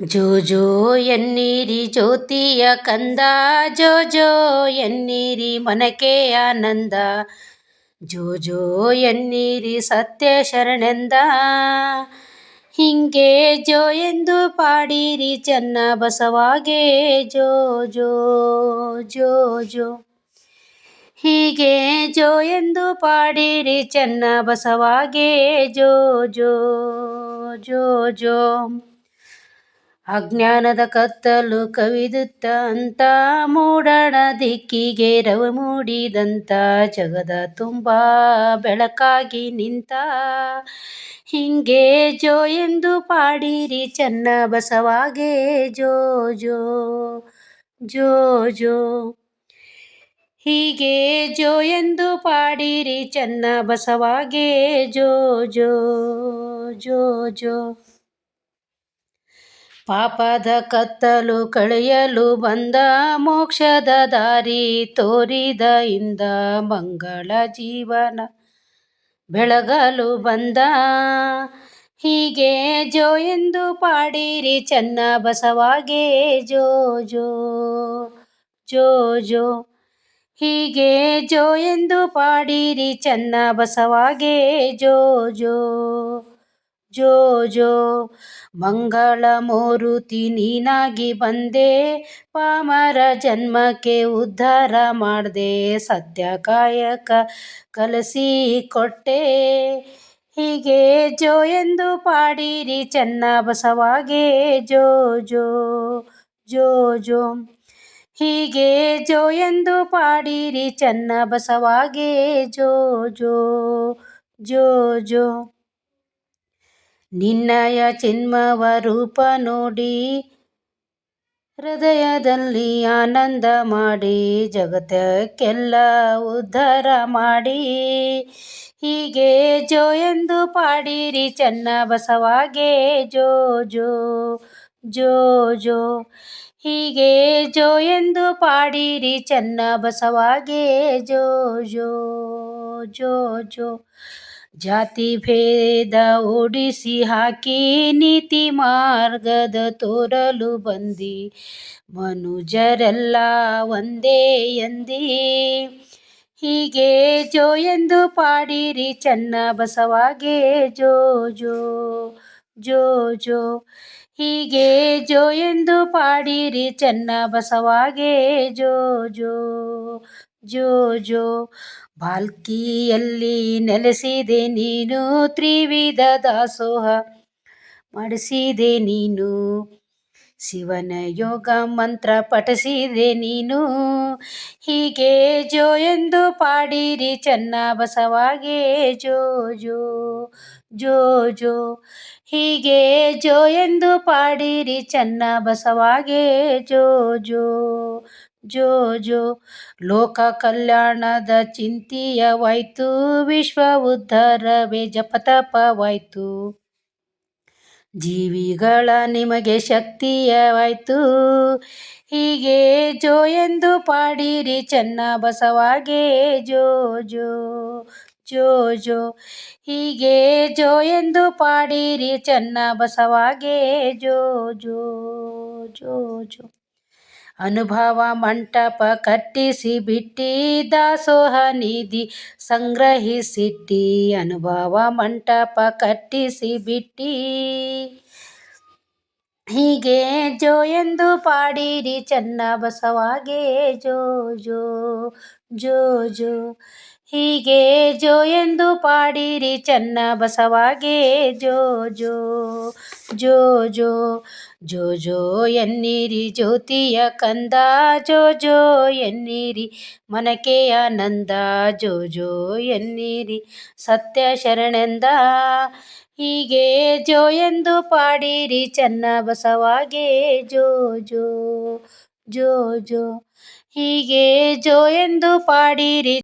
ಜೋ ಜೋ ಎನ್ನೀರಿ ಜ್ಯೋತಿಯ ಕಂದ ಜೋ ಜೋ ಎನ್ನೀರಿ ಮನಕೆ ಆನಂದ ಜೋ ಜೋ ಎನ್ನೀರಿ ಸತ್ಯ ಶರಣೆಂದ ಹಿಂಗೆ ಜೋ ಎಂದು ಪಾಡಿರಿ ಚೆನ್ನ ಬಸವಾಗೆ ಜೋ ಜೋ ಜೋ ಜೋ ಹೀಗೆ ಜೋ ಎಂದು ಪಾಡಿರಿ ಚೆನ್ನ ಬಸವಾಗೆ ಜೋ ಜೋ ಜೋ ಜೋ ಅಜ್ಞಾನದ ಕತ್ತಲು ಕವಿದುತ್ತ ಅಂತ ಮೂಡಣ ದಿಕ್ಕಿಗೆ ರವ ಮೂಡಿದಂತ ಜಗದ ತುಂಬ ಬೆಳಕಾಗಿ ನಿಂತ. ಹಿಂಗೆ ಜೋ ಎಂದು ಪಾಡಿರಿ ಚೆನ್ನ ಬಸವಾಗೆ ಜೋ ಜೋ ಜೋ ಜೋ. ಹೀಗೆ ಜೋ ಎಂದು ಪಾಡಿರಿ ಚೆನ್ನ ಬಸವಾಗೆ ಜೋ ಜೋ ಜೋ ಜೋ. ಪಾಪದ ಕತ್ತಲು ಕಳೆಯಲು ಬಂದ ಮೋಕ್ಷದ ದಾರಿ ತೋರಿದ ಇಂದ ಮಂಗಳ ಜೀವನ ಬೆಳಗಲು ಬಂದ. ಹೀಗೆ ಜೋ ಎಂದು ಪಾಡಿರಿ ಚೆನ್ನ ಬಸವಾಗೆ ಜೋ ಜೋ ಜೋ ಜೋ. ಹೀಗೆ ಜೋ ಎಂದು ಪಾಡಿರಿ ಚೆನ್ನ ಬಸವಾಗೆ ಜೋ ಜೋ. ಜೋ ಜೋ ಮಂಗಳ ಮೂರುತಿ ನೀನಾಗಿ ಬಂದೆ, ಪಾಮರ ಜನ್ಮಕ್ಕೆ ಉದ್ಧಾರ ಮಾಡಿದೆ, ಸದ್ಯ ಕಾಯಕ ಕಲಸಿ ಕೊಟ್ಟೆ. ಹೀಗೆ ಜೋ ಎಂದು ಪಾಡಿರಿ ಚೆನ್ನ ಬಸವಾಗೆ, ಜೋ ಜೋ ಜೋ ಜೋ ಹೀಗೆ ಜೋ ಎಂದು ಪಾಡಿರಿ ಚೆನ್ನ ಬಸವಾಗೆ, ಜೋ ಜೋ ಜೋ ಜೋ ನಿನ್ನಯ ಚಿನ್ಮವ ರೂಪ ನೋಡಿ, ಹೃದಯದಲ್ಲಿ ಆನಂದ ಮಾಡಿ, ಜಗತ್ತಕ್ಕೆಲ್ಲ ಉದ್ಧಾರ ಮಾಡಿ. ಹೀಗೆ ಜೋ ಎಂದು ಪಾಡಿರಿ ಚೆನ್ನ ಬಸವಾಗೆ, ಜೋ ಜೋ ಜೋ ಜೋ. ಹೀಗೆ ಜೋ ಎಂದು ಪಾಡಿರಿ ಚೆನ್ನ ಬಸವಾಗೆ, ಜೋ ಜೋ ಜೋ ಜೋ. ಜಾತಿ ಭೇದ ಓಡಿಸಿ ಹಾಕಿ ನೀತಿ ಮಾರ್ಗದ ತೋರಲು ಬಂದಿ. ಮನುಜರೆಲ್ಲ ಒಂದೇ ಎಂದಿ. ಹೀಗೆ ಜೋ ಎಂದು ಪಾಡಿರಿ ಚೆನ್ನ ಬಸವಾಗೆ ಜೋ ಜೋ ಜೋ ಜೋ. ಹೀಗೆ ಜೋ ಎಂದು ಪಾಡಿರಿ ಚೆನ್ನ ಬಸವಾಗೆ ಜೋ ಜೋ ಜೋ ಜೋ. ಬಾಲ್ಕಿಯಲ್ಲಿ ನೆಲೆಸಿದೆ ನೀನು ತ್ರಿವಿಧ ದಾಸೋಹ. ಮಾಡಿಸಿದೆ ನೀನು ಶಿವನ ಯೋಗ ಮಂತ್ರ ಪಠಿಸಿದೆ ನೀನು. ಹೀಗೆ ಜೋ ಎಂದು ಪಾಡಿರಿ ಚೆನ್ನ ಬಸವಾಗೆ. ಜೋ ಜೋ ಜೋ ಜೋ, ಹೀಗೆ ಜೋ ಎಂದು ಪಾಡಿರಿ ಚೆನ್ನ ಬಸವಾಗೆ. ಜೋ ಜೋ ಜೋ ಜೋ ಲೋಕ ಕಲ್ಯಾಣದ ಚಿಂತೆಯವಾಯ್ತು ವಿಶ್ವ ಉದ್ಧಾರವೇ ಜಪತಪವಾಯ್ತು. ಜೀವಿಗಳ ನಿಮಗೆ ಶಕ್ತಿಯವಾಯ್ತು ಹೀಗೆ ಜೋ ಎಂದು ಪಾಡಿರಿ ಚೆನ್ನ ಬಸವಾಗೆ ಜೋ ಜೋ ಜೋ ಜೋ ಹೀಗೆ ಜೋ ಎಂದು ಪಾಡಿರಿ ಚೆನ್ನ ಬಸವಾಗೆ ಜೋ ಜೋ ಜೋ ಜೋ ಅನುಭವ ಮಂಟಪ ಕಟ್ಟಿಸಿ ಬಿಟ್ಟಿ ದಾಸೋಹ ನಿಧಿ ಸಂಗ್ರಹಿಸಿಟ್ಟಿ. ಅನುಭವ ಮಂಟಪ ಕಟ್ಟಿಸಿ ಬಿಟ್ಟಿ. ಹೀಗೆ ಜೋ ಎಂದು ಪಾಡಿರಿ ಚೆನ್ನ ಬಸವಾಗೆ ಜೋ ಜೋ ಜೋ ಜೋ. ಹೀಗೆ ಜೋ ಎಂದು ಪಾಡಿರಿ ಚೆನ್ನ ಬಸವಾಗೆ. ಜೋ ಜೋ ಜೋ ಜೋ ಜೋ ಜೋ ಎನ್ನಿರಿ ಜ್ಯೋತಿಯ ಕಂದ. ಜೋ ಜೋ ಎನ್ನಿರಿ ಮನಕೆಯ ನಂದ. ಜೋ ಜೋ ಎನ್ನಿರಿ ಸತ್ಯ ಶರಣೆಂದ. ಹೀಗೆ ಜೋ ಎಂದು ಪಾಡಿರಿ ಚೆನ್ನ ಬಸವಾಗೆ. ಜೋ ಜೋ ಜೋ ಜೋ, ಹೀಗೆ ಜೋ ಎಂದು ಪಾಡಿರಿ